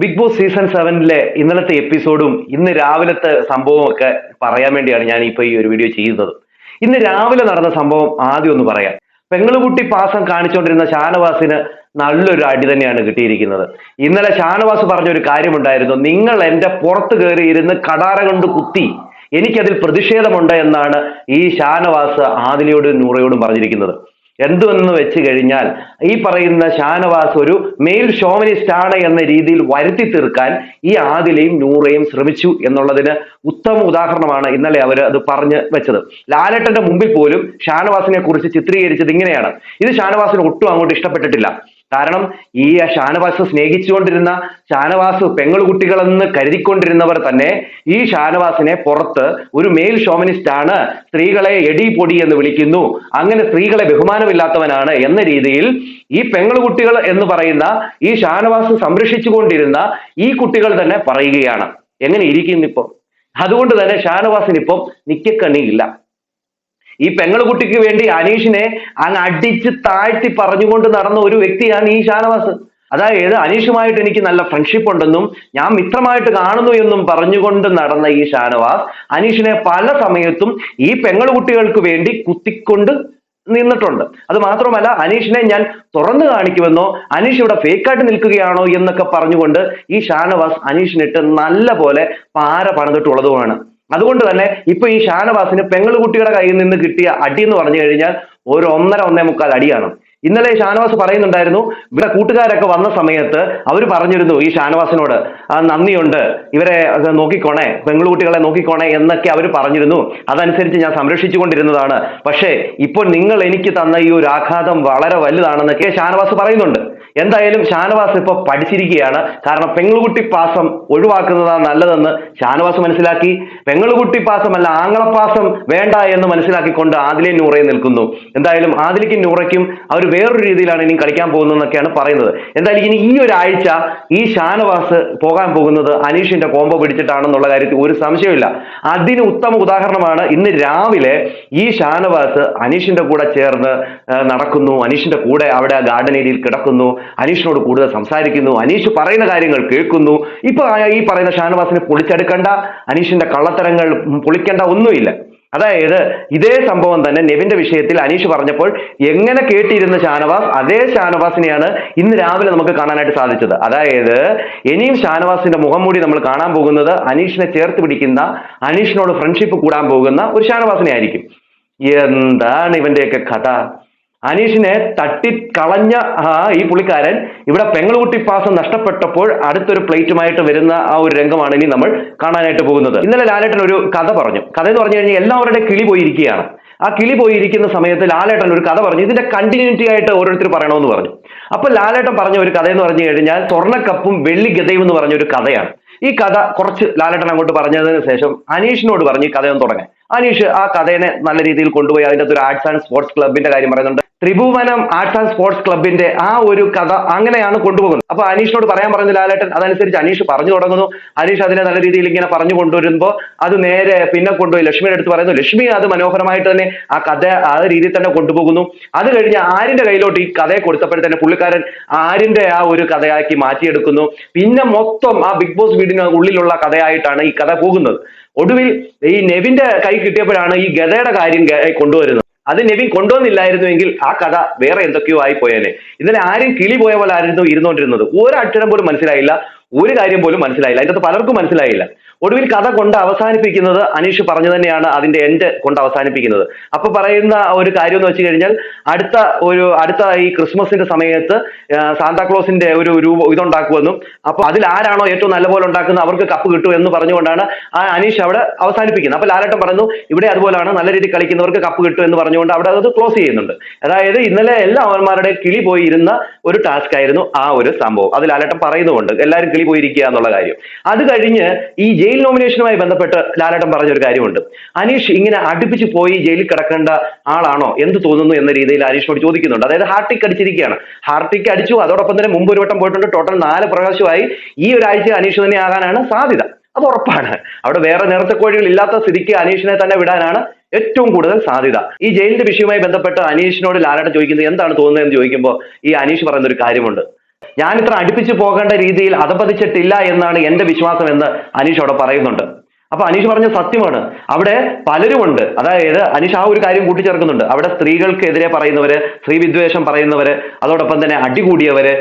Big boss season സെവനിലെ ഇന്നലത്തെ എപ്പിസോഡും ഇന്ന് രാവിലത്തെ സംഭവവും ഒക്കെ പറയാൻ വേണ്ടിയാണ് ഞാൻ ഇപ്പോൾ ഈ ഒരു വീഡിയോ ചെയ്യുന്നത്. ഇന്ന് രാവിലെ നടന്ന സംഭവം ആദ്യം ഒന്ന് പറയാം. പെങ്ങളുകുട്ടി പാസം കാണിച്ചുകൊണ്ടിരുന്ന ഷാനവാസിന് നല്ലൊരു അടി തന്നെയാണ് കിട്ടിയിരിക്കുന്നത്. ഇന്നലെ ഷാനവാസ് പറഞ്ഞ പറഞ്ഞൊരു കാര്യമുണ്ടായിരുന്നു. നിങ്ങൾ എന്റെ പുറത്ത് കയറി ഇരുന്ന് കടാര കൊണ്ട് കുത്തി എനിക്കതിൽ പ്രതിഷേധമുണ്ട് എന്നാണ് ഈ ഷാനവാസ് ആദിലയോടും നൂറയോടും പറഞ്ഞിരിക്കുന്നത്. എന്തുവെന്ന് വെച്ച് കഴിഞ്ഞാൽ ഈ പറയുന്ന ഷാനവാസ് ഒരു മെയിൽ ഷോവനിസ്റ്റ് ആണ് എന്ന രീതിയിൽ വരുത്തി തീർക്കാൻ ഈ ആദിലയും നൂറയും ശ്രമിച്ചു എന്നുള്ളതിന് ഉത്തമ ഉദാഹരണമാണ് ഇന്നലെ അവർ അത് പറഞ്ഞു വെച്ചത്. ലാലേട്ടന്റെ മുമ്പിൽ പോലും ഷാനവാസിനെ കുറിച്ച് ചിത്രീകരിച്ചത് ഇങ്ങനെയാണ്. ഇത് ഷാനവാസിന് ഒട്ടും അങ്ങോട്ട് ഇഷ്ടപ്പെട്ടിട്ടില്ല. കാരണം ഈ ഷാനവാസ് സ്നേഹിച്ചുകൊണ്ടിരുന്ന ഷാനവാസ് പെങ്ങളുകുട്ടികളെന്ന് കരുതിക്കൊണ്ടിരുന്നവർ തന്നെ ഈ ഷാനവാസിനെ പുറത്ത് ഒരു മെയിൽ ഷോമനിസ്റ്റ് ആണ് സ്ത്രീകളെ എടി പൊടി എന്ന് വിളിക്കുന്നു. അങ്ങനെ സ്ത്രീകളെ ബഹുമാനമില്ലാത്തവനാണ് എന്ന രീതിയിൽ ഈ പെങ്ങളുകുട്ടികൾ എന്ന് പറയുന്ന ഈ ഷാനവാസ് സംരക്ഷിച്ചുകൊണ്ടിരുന്ന ഈ കുട്ടികൾ തന്നെ പറയുകയാണ്. എങ്ങനെ ഇരിക്കുന്നിപ്പോ അതുകൊണ്ട് തന്നെ ഷാനവാസിന് ഇപ്പം നിക്കക്കണ്ണിയില്ല ഈ പെങ്ങളുകുട്ടിക്ക് വേണ്ടി അനീഷിനെ അങ്ങ് അടിച്ച് താഴ്ത്തി പറഞ്ഞുകൊണ്ട് നടന്ന ഒരു വ്യക്തിയാണ് ഈ ഷാനവാസ്. അതായത് അനീഷുമായിട്ട് എനിക്ക് നല്ല ഫ്രണ്ട്ഷിപ്പ് ഉണ്ടെന്നും ഞാൻ മിത്രമായിട്ട് കാണുന്നു എന്നും പറഞ്ഞുകൊണ്ട് നടന്ന ഈ ഷാനവാസ് അനീഷിനെ പല സമയത്തും ഈ പെങ്ങളുകുട്ടികൾക്ക് വേണ്ടി കുത്തിക്കൊണ്ട് നിന്നിട്ടുണ്ട്. അത് മാത്രമല്ല അനീഷിനെ ഞാൻ തുറന്നു കാണിക്കുമെന്നോ അനീഷ് ഇവിടെ ഫേക്കായിട്ട് നിൽക്കുകയാണോ എന്നൊക്കെ പറഞ്ഞുകൊണ്ട് ഈ ഷാനവാസ് അനീഷിനിട്ട് നല്ല പോലെ പാര പണിതിട്ടുള്ളതുമാണ്. അതുകൊണ്ട് തന്നെ ഇപ്പൊ ഈ ഷാനവാസിന് പെങ്ങളുകുട്ടിയുടെ കയ്യിൽ നിന്ന് കിട്ടിയ അടി എന്ന് പറഞ്ഞു കഴിഞ്ഞാൽ ഒരു ഒന്നര ഒന്നേ മുക്കാൽ അടിയാണ്. ഇന്നലെ ഷാനവാസ് പറയുന്നുണ്ടായിരുന്നു ഇവിടെ കൂട്ടുകാരൊക്കെ വന്ന സമയത്ത് അവർ പറഞ്ഞിരുന്നു ഈ ഷാനവാസിനോട് നന്ദിയുണ്ട് ഇവരെ നോക്കിക്കോണേ പെങ്ങളുകുട്ടികളെ നോക്കിക്കോണേ എന്നൊക്കെ അവർ പറഞ്ഞിരുന്നു. അതനുസരിച്ച് ഞാൻ സംരക്ഷിച്ചുകൊണ്ടിരുന്നതാണ്. പക്ഷേ ഇപ്പോൾ നിങ്ങൾ എനിക്ക് തന്ന ഈ ഒരു ആഘാതം വളരെ വലുതാണെന്നൊക്കെ ഷാനവാസ് പറയുന്നുണ്ട്. എന്തായാലും ഷാനവാസ് ഇപ്പോൾ പഠിച്ചിരിക്കുകയാണ്. കാരണം പെങ്ങളുകുട്ടി പാസം ഒഴിവാക്കുന്നതാണ് നല്ലതെന്ന് ഷാനവാസ് മനസ്സിലാക്കി. പെങ്ങളുകുട്ടി പാസമല്ല ആങ്ങളപ്പാസം വേണ്ട എന്ന് മനസ്സിലാക്കിക്കൊണ്ട് ആദിലെ നൂറയും നിൽക്കുന്നു. എന്തായാലും ആദിലിക്കും നൂറയ്ക്കും അവർ വേറൊരു രീതിയിലാണ് ഇനി കളിക്കാൻ പോകുന്നതെന്നൊക്കെയാണ് പറയുന്നത്. എന്തായാലും ഇനി ഈ ഒരാഴ്ച ഈ ഷാനവാസ് പോകാൻ പോകുന്നത് അനീഷിന്റെ കോമ്പോ പിടിച്ചിട്ടാണെന്നുള്ള കാര്യത്തിൽ ഒരു സംശയമില്ല അതിന് ഉത്തമ ഉദാഹരണമാണ് ഇന്ന് രാവിലെ ഈ ഷാനവാസ് അനീഷിന്റെ കൂടെ ചേർന്ന് നടക്കുന്നു. അനീഷിന്റെ കൂടെ അവിടെ ഗാർഡൻ ഏരിയയിൽ കിടക്കുന്നു. അനീഷിനോട് കൂടുതൽ സംസാരിക്കുന്നു. അനീഷ് പറയുന്ന കാര്യങ്ങൾ കേൾക്കുന്നു. ഇപ്പൊ ഈ പറയുന്ന ഷാനവാസിനെ പൊളിച്ചെടുക്കണ്ട അനീഷിന്റെ കള്ളത്തരങ്ങൾ പൊളിക്കേണ്ട ഒന്നുമില്ല. അതായത് ഇതേ സംഭവം തന്നെ നെവിന്റെ വിഷയത്തിൽ അനീഷ് പറഞ്ഞപ്പോൾ എങ്ങനെ കേട്ടിരുന്ന ഷാനവാസ് അതേ ഷാനവാസിനെയാണ് ഇന്ന് രാവിലെ നമുക്ക് കാണാനായിട്ട് സാധിച്ചത്. അതായത് ഇനിയും ഷാനവാസിന്റെ മുഖം മൂടി നമ്മൾ കാണാൻ പോകുന്നത് അനീഷിനെ ചേർത്ത് പിടിക്കുന്ന അനീഷിനോട് ഫ്രണ്ട്ഷിപ്പ് കൂടാൻ പോകുന്ന ഒരു ഷാനവാസിനെ ആയിരിക്കും എന്താണ് ഇവന്റെയൊക്കെ കഥ? അനീഷിനെ തട്ടിക്കളഞ്ഞ ഈ പുള്ളിക്കാരൻ ഇവിടെ പെങ്ങളുകുട്ടി പാസ് നഷ്ടപ്പെട്ടപ്പോൾ അടുത്തൊരു പ്ലേറ്റുമായിട്ട് വരുന്ന ആ ഒരു രംഗമാണ് ഇനി നമ്മൾ കാണാനായിട്ട് പോകുന്നത്. ഇന്നലെ ലാലേട്ടൻ ഒരു കഥ പറഞ്ഞു. കഥ എന്ന് പറഞ്ഞു കഴിഞ്ഞാൽ എല്ലാവരുടെ കിളി പോയിരിക്കുകയാണ്. ആ കിളി പോയിരിക്കുന്ന സമയത്ത് ലാലേട്ടൻ ഒരു കഥ പറഞ്ഞു. ഇതിന്റെ കണ്ടിന്യൂറ്റി ആയിട്ട് ഓരോരുത്തർ പറയണമെന്ന് പറഞ്ഞു. അപ്പൊ ലാലേട്ടൻ പറഞ്ഞ ഒരു കഥ എന്ന് പറഞ്ഞു കഴിഞ്ഞാൽ സ്വർണക്കപ്പും വെള്ളി ഗതയും എന്ന് പറഞ്ഞ ഒരു കഥയാണ്. ഈ കഥ കുറച്ച് ലാലേട്ടൻ അങ്ങോട്ട് പറഞ്ഞതിന് ശേഷം അനീഷിനോട് പറഞ്ഞ് ഈ കഥയൊന്ന് തുടങ്ങാൻ അനീഷ് ആ കഥയെ നല്ല രീതിയിൽ കൊണ്ടുപോയി അതിന്റെ ഒരു ആർട്സ് ആൻഡ് സ്പോർട്സ് ക്ലബിന്റെ കാര്യം പറയുന്നുണ്ട്. ത്രിഭുവനം ആർട്സ് ആൻഡ് സ്പോർട്സ് ക്ലബിന്റെ ആ ഒരു കഥ അങ്ങനെയാണ് കൊണ്ടുപോകുന്നത്. അപ്പൊ അനീഷിനോട് പറയാൻ പറഞ്ഞ ലാലേട്ടൻ അതനുസരിച്ച് അനീഷ് പറഞ്ഞു തുടങ്ങുന്നു. അനീഷ് അതിനെ നല്ല രീതിയിൽ ഇങ്ങനെ പറഞ്ഞു കൊണ്ടുവരുമ്പോൾ അത് നേരെ പിന്നെ കൊണ്ടുപോയി ലക്ഷ്മിയുടെ അടുത്ത് പറയുന്നു. ലക്ഷ്മി അത് മനോഹരമായിട്ട് തന്നെ ആ കഥ ആ രീതിയിൽ തന്നെ കൊണ്ടുപോകുന്നു. അത് കഴിഞ്ഞ് ആരിന്റെ കയ്യിലോട്ട് ഈ കഥയെ കൊടുത്തപ്പോഴേ തന്നെ പുള്ളിക്കാരൻ ആരിന്റെ ആ ഒരു കഥയാക്കി മാറ്റിയെടുക്കുന്നു. പിന്നെ മൊത്തം ആ ബിഗ് ബോസ് വീടിന് ഉള്ളിലുള്ള കഥയായിട്ടാണ് ഈ കഥ പോകുന്നത്. ഒടുവിൽ ഈ നെവിന്റെ കൈ കിട്ടിയപ്പോഴാണ് ഈ ഗതയുടെ കാര്യം കൊണ്ടുവരുന്നത്. അത് നെവിൻ കൊണ്ടുവന്നില്ലായിരുന്നുവെങ്കിൽ ആ കഥ വേറെ എന്തൊക്കെയോ ആയി പോയേനെ ഇന്നലെ ആരും കിളി പോയ പോലെ ആയിരുന്നു ഇരുന്നുകൊണ്ടിരുന്നത്. ഒരു അക്ഷരം പോലും മനസ്സിലായില്ല. ഒരു കാര്യം പോലും മനസ്സിലായില്ല. അതിന്റെ അകത്ത് പലർക്കും മനസ്സിലായില്ല. ഒടുവിൽ കഥ കൊണ്ട് അവസാനിപ്പിക്കുന്നത് അനീഷ് പറഞ്ഞു തന്നെയാണ് അതിന്റെ എൻഡ് കൊണ്ട് അവസാനിപ്പിക്കുന്നത്. അപ്പൊ പറയുന്ന ഒരു കാര്യം എന്ന് വെച്ച് കഴിഞ്ഞാൽ അടുത്ത ഒരു അടുത്ത ഈ ക്രിസ്മസിന്റെ സമയത്ത് സാന്താക്ലോസിന്റെ ഒരു രൂപ ഇതുണ്ടാക്കുമെന്നും അപ്പൊ അതിൽ ആരാണോ ഏറ്റവും നല്ലപോലെ ഉണ്ടാക്കുന്നത് അവർക്ക് കപ്പ് കിട്ടും എന്ന് പറഞ്ഞുകൊണ്ടാണ് ആ അനീഷ് അവിടെ അവസാനിപ്പിക്കുന്നത്. അപ്പൊ ലാലേട്ടൻ പറഞ്ഞു ഇവിടെ അതുപോലെയാണ് നല്ല രീതിയിൽ കളിക്കുന്നവർക്ക് കപ്പ് കിട്ടും എന്ന് പറഞ്ഞുകൊണ്ട് അവിടെ അത് ക്ലോസ് ചെയ്യുന്നുണ്ട്. അതായത് ഇന്നലെ എല്ലാ അവന്മാരുടെ കിളി പോയി ഇരുന്ന ഒരു ടാസ്ക് ആയിരുന്നു ആ ഒരു സംഭവം. അത് ലാലേട്ടൻ പറയുന്നുമുണ്ട് എല്ലാവരും കിളി പോയിരിക്കുക എന്നുള്ള കാര്യം. അത് കഴിഞ്ഞ് ഈ ജയിൽ നോമിനേഷനുമായി ബന്ധപ്പെട്ട് ലാലേട്ടൻ പറഞ്ഞ ഒരു കാര്യമുണ്ട്. അനീഷ് ഇങ്ങനെ അടുപ്പിച്ച് പോയി ജയിലിൽ കിടക്കേണ്ട ആളാണോ? എന്ത് തോന്നുന്നു എന്ന രീതിയിൽ അനീഷിനോട് ചോദിക്കുന്നുണ്ട്. അതായത് ഹാർട്ടിക്ക് അടിച്ചിരിക്കുകയാണ്. ഹാർട്ടിക്ക് അടിച്ചു. അതോടൊപ്പം തന്നെ മുമ്പ് ഒരു വട്ടം പോയിട്ടുണ്ട്. ടോട്ടൽ നാല് പ്രാവശ്യമായി ഈ ഒരാഴ്ച അനീഷ് തന്നെ ആകാനാണ് സാധ്യത. അത് ഉറപ്പാണ്. അവിടെ വേറെ നേരത്തെ കോഴികൾ ഇല്ലാത്ത സ്ഥിതിക്ക് അനീഷിനെ തന്നെ വിടാനാണ് ഏറ്റവും കൂടുതൽ സാധ്യത. ഈ ജയിലിന്റെ വിഷയവുമായി ബന്ധപ്പെട്ട് അനീഷിനോട് ലാലേട്ടൻ ചോദിക്കുന്നത് എന്താണ് തോന്നുന്നത് എന്ന് ചോദിക്കുമ്പോൾ ഈ അനീഷ് പറയുന്ന ഒരു കാര്യമുണ്ട്. ഞാൻ ഇത്ര അടുപ്പിച്ച് പോകേണ്ട രീതിയിൽ അധപതിച്ചിട്ടില്ല എന്നാണ് എന്റെ വിശ്വാസം എന്ന് അനീഷ് അവിടെ പറയുന്നുണ്ട്. അപ്പൊ അനീഷ് പറഞ്ഞ സത്യമാണ്. അവിടെ പലരുമുണ്ട്. അതായത് അനീഷ് ആ ഒരു കാര്യം കൂട്ടിച്ചേർക്കുന്നുണ്ട്. അവിടെ സ്ത്രീകൾക്കെതിരെ പറയുന്നവര് സ്ത്രീ വിദ്വേഷം പറയുന്നവര് അതോടൊപ്പം തന്നെ അടികൂടിയവര്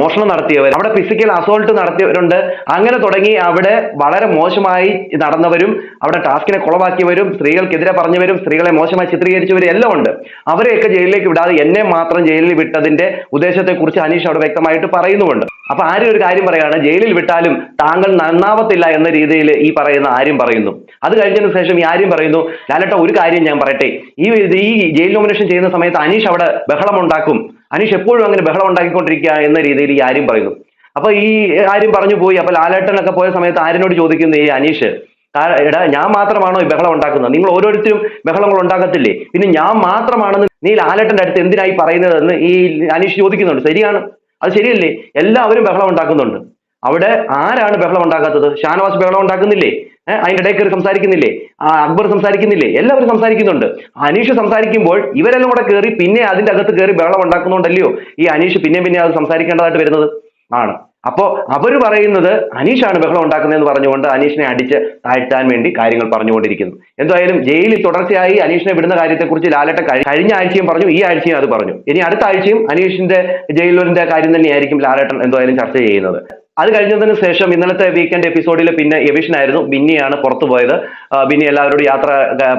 മോഷണം നടത്തിയവർ അവിടെ ഫിസിക്കൽ അസോൾട്ട് നടത്തിയവരുണ്ട്. അങ്ങനെ തുടങ്ങി അവിടെ വളരെ മോശമായി നടന്നവരും അവിടെ ടാസ്കിനെ കുളവാക്കിയവരും സ്ത്രീകൾക്കെതിരെ പറഞ്ഞവരും സ്ത്രീകളെ മോശമായി ചിത്രീകരിച്ചവരും എല്ലാം ഉണ്ട്. അവരെയൊക്കെ ജയിലിലേക്ക് വിടാതെ എന്നെ മാത്രം ജയിലിൽ വിട്ടതിന്റെ ഉദ്ദേശത്തെക്കുറിച്ച് അനീഷ് അവിടെ വ്യക്തമായിട്ട് പറയുന്നുമുണ്ട്. അപ്പൊ ആരും ഒരു കാര്യം പറയാണ്? ജയിലിൽ വിട്ടാലും താങ്കൾ നന്നാവത്തില്ല എന്ന രീതിയിൽ ഈ പറയുന്ന ആര്യം പറയുന്നു. അത് കഴിഞ്ഞതിന് ശേഷം ഈ ആര്യം പറയുന്നു ലാലട്ട ഒരു കാര്യം ഞാൻ പറയട്ടെ. ഈ ഈ ജയിൽ നോമിനേഷൻ ചെയ്യുന്ന സമയത്ത് അനീഷ് അവിടെ ബഹളം ഉണ്ടാക്കും അനീഷ് എപ്പോഴും അങ്ങനെ ബഹളം ഉണ്ടാക്കിക്കൊണ്ടിരിക്കുക എന്ന രീതിയിൽ ഈ ആര്യം പറയുന്നു. അപ്പൊ ഈ ആര്യം പറഞ്ഞു പോയി. അപ്പൊ ലാലേട്ടനൊക്കെ പോയ സമയത്ത് ആര്യനോട് ചോദിക്കുന്നു ഈ അനീഷ് "താ- എടാ ഞാൻ മാത്രമാണോ ഈ ബഹളം ഉണ്ടാക്കുന്നത്? നിങ്ങൾ ഓരോരുത്തരും ബഹളങ്ങൾ ഉണ്ടാക്കത്തില്ലേ? പിന്നെ ഞാൻ മാത്രമാണെന്ന് നീ ലാലേട്ടന്റെ അടുത്ത് എന്തിനായി പറയുന്നതെന്ന് ഈ അനീഷ് ചോദിക്കുന്നുണ്ട്. ശരിയാണ്. അത് ശരിയല്ലേ? എല്ലാവരും ബഹളം ഉണ്ടാക്കുന്നുണ്ട്. അവിടെ ആരാണ് ബഹളം ഉണ്ടാക്കാത്തത്? ഷാനവാസ് ബഹളം ഉണ്ടാക്കുന്നില്ലേ? അതിന്റെ ഇടയിൽ കയറി സംസാരിക്കുന്നില്ലേ? അക്ബർ സംസാരിക്കുന്നില്ലേ? എല്ലാവരും സംസാരിക്കുന്നുണ്ട്. അനീഷ് സംസാരിക്കുമ്പോൾ ഇവരെല്ലാം കൂടെ കയറി പിന്നെ അതിന്റെ അകത്ത് കയറി ബഹളം ഉണ്ടാക്കുന്നുണ്ടല്ലയോ ഈ അനീഷ് പിന്നെ പിന്നെ അത് സംസാരിക്കേണ്ടതായിട്ട് വരുന്നത്? ആണ്. അപ്പോ അവർ പറയുന്നത് അനീഷാണ് ബഹളം ഉണ്ടാക്കുന്നതെന്ന് പറഞ്ഞുകൊണ്ട് അനീഷിനെ അടിച്ച് താഴ്ത്താൻ വേണ്ടി കാര്യങ്ങൾ പറഞ്ഞുകൊണ്ടിരിക്കുന്നു. എന്തായാലും ജയിലിൽ തുടർച്ചയായി അനീഷിനെ വിടുന്ന കാര്യത്തെക്കുറിച്ച് ലാലട്ട കഴി- കഴിഞ്ഞ ആഴ്ചയും പറഞ്ഞു ഈ ആഴ്ചയും അത് പറഞ്ഞു. ഇനി അടുത്ത ആഴ്ചയും അനീഷിന്റെ ജയിലിന്റെ കാര്യം തന്നെയായിരിക്കും ലാലേട്ടൻ എന്തായാലും ചർച്ച ചെയ്യുന്നത്. അത് കഴിഞ്ഞതിന് ശേഷം ഇന്നലത്തെ വീക്കെൻഡ് എപ്പിസോഡിൽ പിന്നെ എവിഷനായിരുന്നു ബിന്നിയാണ് പുറത്തു പോയത്. ബിന്നി എല്ലാവരോടും യാത്ര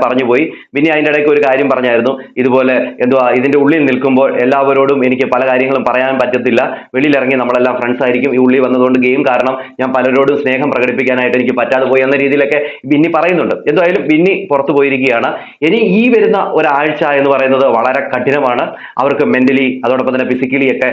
പറഞ്ഞു പോയി. ബിന്നി അതിന്റെ ഇടയ്ക്ക് ഒരു കാര്യം പറഞ്ഞായിരുന്നു. ഇതുപോലെ എന്തുവാ ഇതിന്റെ ഉള്ളിൽ നിൽക്കുമ്പോൾ എല്ലാവരോടും എനിക്ക് പല കാര്യങ്ങളും പറയാൻ പറ്റത്തില്ല. വെളിയിലിറങ്ങി നമ്മളെല്ലാം ഫ്രണ്ട്സ് ആയിരിക്കും. ഈ ഉള്ളിൽ വന്നതുകൊണ്ട് ഗെയിം കാരണം ഞാൻ പലരോടും സ്നേഹം പ്രകടിപ്പിക്കാനായിട്ട് എനിക്ക് പറ്റാതെ പോയി എന്ന രീതിയിലൊക്കെ ബിന്നി പറയുന്നുണ്ട്. എന്തായാലും ബിന്നി പുറത്തു പോയിരിക്കുകയാണ്. ഇനി ഈ വരുന്ന ഒരാഴ്ച എന്ന് പറയുന്നത് വളരെ കഠിനമാണ്. അവർക്ക് മെന്റലി അതോടൊപ്പം തന്നെ ഫിസിക്കലി ഒക്കെ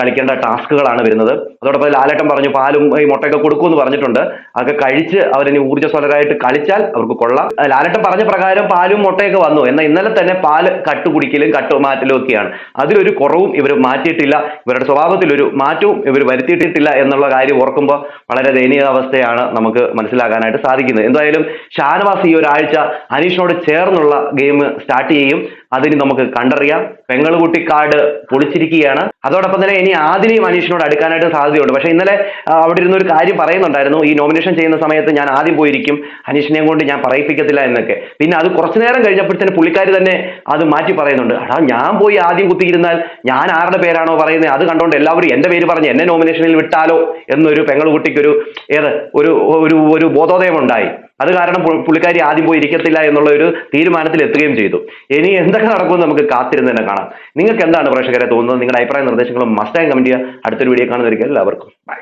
കളിക്കേണ്ട ടാസ്കുകളാണ് വരുന്നത്. അതോടൊപ്പം ലാലേട്ടൻ പറഞ്ഞു പാലും ഈ മുട്ടയൊക്കെ കൊടുക്കുമെന്ന് പറഞ്ഞിട്ടുണ്ട്. അതൊക്കെ കഴിച്ച് അവരിനി ഊർജസ്വലരായിട്ട് കളിച്ചാൽ അവർക്ക് കൊള്ളാം. ലാലട്ടം പറഞ്ഞ പ്രകാരം പാലും മുട്ടയൊക്കെ വന്നു. എന്നാൽ ഇന്നലെ തന്നെ പാൽ കട്ട് കുടിക്കലും കട്ട് മാറ്റലും ഒക്കെയാണ്. അതിലൊരു കുറവും ഇവർ മാറ്റിയിട്ടില്ല. ഇവരുടെ സ്വഭാവത്തിൽ ഒരു മാറ്റവും ഇവർ വരുത്തിയിട്ടില്ല എന്നുള്ള കാര്യം ഓർക്കുമ്പോൾ വളരെ ദയനീയാവസ്ഥയാണ് നമുക്ക് മനസ്സിലാക്കാനായിട്ട് സാധിക്കുന്നത്. എന്തായാലും ഷാനവാസ് ഈ ഒരാഴ്ച അനീഷിനോട് ചേർന്നുള്ള ഗെയിം സ്റ്റാർട്ട് ചെയ്യും. അതിന് നമുക്ക് കണ്ടറിയാം. പെങ്ങളുകുട്ടിക്കാട് പൊളിച്ചിരിക്കുകയാണ്. അതോടൊപ്പം തന്നെ ഇനി ആദിനെയും അനീഷിനോട് അടുക്കാനായിട്ട് സാധ്യതയുണ്ട്. പക്ഷേ ഇന്നലെ അവിടെ ഇരുന്ന ഒരു കാര്യം പറയുന്നുണ്ടായിരുന്നു. ഈ നോമിനേഷൻ ചെയ്യുന്ന സമയത്ത് ഞാൻ ആദ്യം പോയിരിക്കും. അനീഷിനെയും കൊണ്ട് ഞാൻ പറയിപ്പിക്കത്തില്ല എന്നൊക്കെ. പിന്നെ അത് കുറച്ചു നേരം കഴിഞ്ഞപ്പോഴത്തേന് പുള്ളിക്കാർ തന്നെ അത് മാറ്റി പറയുന്നുണ്ട്. അടാ ഞാൻ പോയി ആദ്യം കുത്തിയിരുന്നാൽ ഞാൻ ആരുടെ പേരാണോ പറയുന്നത്? അത് കണ്ടുകൊണ്ട് എല്ലാവരും എന്റെ പേര് പറഞ്ഞ് എന്നെ നോമിനേഷനിൽ വിട്ടാലോ? എന്നൊരു പെങ്ങളുകുട്ടിക്കൊരു ഏത് ഒരു ഒരു ബോധോദയം ഉണ്ടായി അത് കാരണം പുള്ളിക്കാരി ആദ്യം പോയി ഇരിക്കത്തില്ല എന്നുള്ള ഒരു തീരുമാനത്തിൽ എത്തുകയും ചെയ്തു. ഇനി എന്തൊക്കെ നടക്കുമെന്ന് നമുക്ക് കാത്തിരുന്ന് തന്നെ കാണാം. നിങ്ങൾക്ക് എന്താണ് പ്രേക്ഷകരെ തോന്നുന്നത്? നിങ്ങളുടെ അഭിപ്രായ നിർദ്ദേശങ്ങളും മസ്റ്റായും കമന്റ് ചെയ്യുക. അടുത്തൊരു വീഡിയോ കാണുന്നതായിരിക്കും എല്ലാവർക്കും. ബൈ